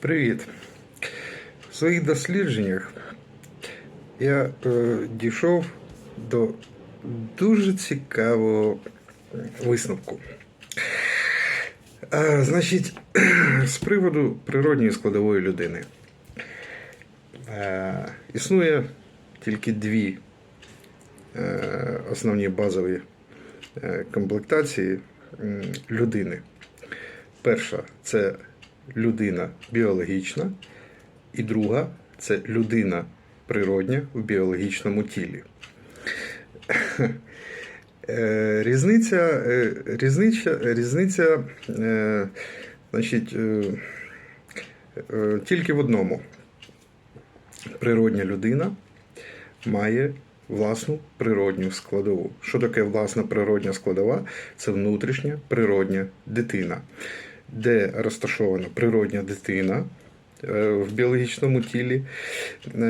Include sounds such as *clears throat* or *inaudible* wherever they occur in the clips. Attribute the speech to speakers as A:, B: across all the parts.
A: Привіт! В своїх дослідженнях я е, дійшов до дуже цікавого висновку. А, значить, *clears throat* з приводу природньої складової людини. Е, існує тільки дві е, основні базові е, комплектації людини. Перша це людина біологічна, і друга це людина природня в біологічному тілі. Е, Різниця, е, різниця, різниця значить, е, е, тільки в одному. Природня людина має власну природню складову. Що таке власна природня складова? Це внутрішня природня дитина, де розташована природня дитина е, в біологічному тілі. Е,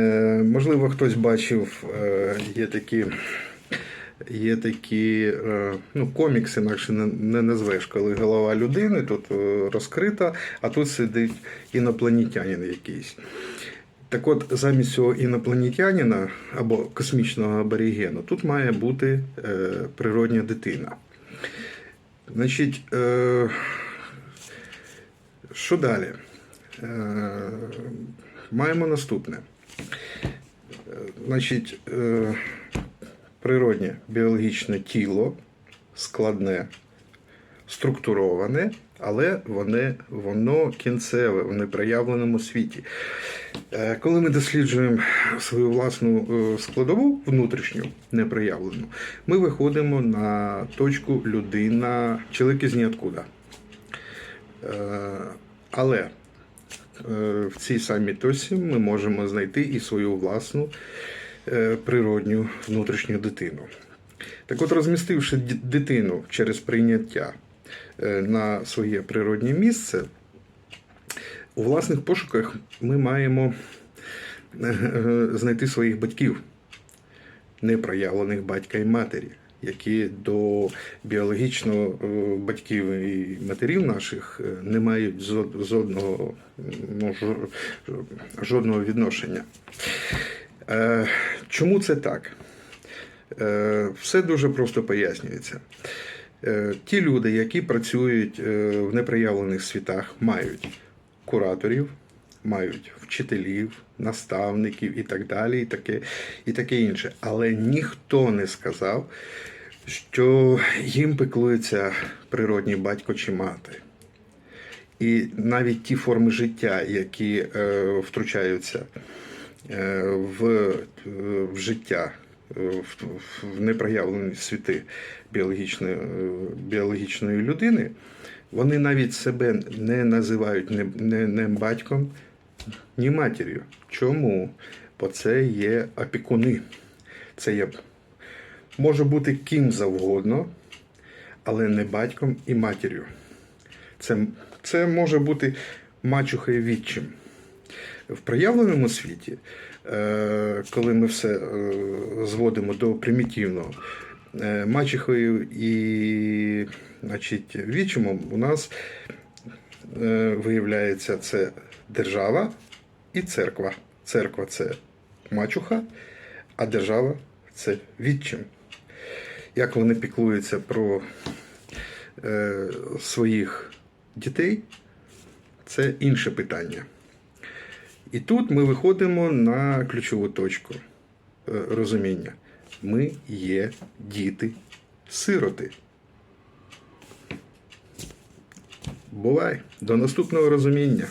A: Можливо, хтось бачив, е, є такі. Є такі ну, комікси, інакше не, назвеш, коли голова людини тут розкрита, а тут сидить інопланетянин якийсь. Так от, замість цього інопланетянина або космічного аборігену, тут має бути е, природня дитина. Значить, е, що далі? Е, маємо наступне. Е, Значить, е, природнє біологічне тіло складне, структуроване, але воно, воно кінцеве в непроявленому світі. Коли ми досліджуємо свою власну складову внутрішню непроявлену, ми виходимо на точку людина, чоловік із ніоткуда. Але е, в цій самій точці ми можемо знайти і свою власну е, природню внутрішню дитину. Так от, розмістивши дитину через прийняття е, на своє природнє місце, у власних пошуках ми маємо знайти своїх батьків, непроявлених батька і матері, які до біологічно е, батьків і матерів наших е, не мають жодного, ну, жодного відношення. Е, Чому це так? Все дуже просто пояснюється. Ті люди, які працюють в непроявлених світах, мають кураторів, мають вчителів, наставників і так далі, і таке, і таке інше. Але ніхто не сказав, що їм пеклується природній батько чи мати. І навіть ті форми життя, які е, втручаються е, в, в життя, е, в, в непроявлені світи біологічної, е, біологічної людини, вони навіть себе не називають не, не, не батьком, ні матір'ю. Чому? Бо це є опікуни. Це є, може бути ким завгодно, але не батьком і матір'ю. Це, це може бути мачуха і відчим. В проявленому світі, е, коли ми все е, зводимо до примітивного, е, мачухою і значить, відчимом у нас виявляється це держава і церква. Церква це мачуха, а держава це відчим. Як вони піклуються про е, своїх дітей, це інше питання. І тут ми виходимо на ключову точку е, розуміння. Ми є діти-сироти. Бувай! До наступного розуміння!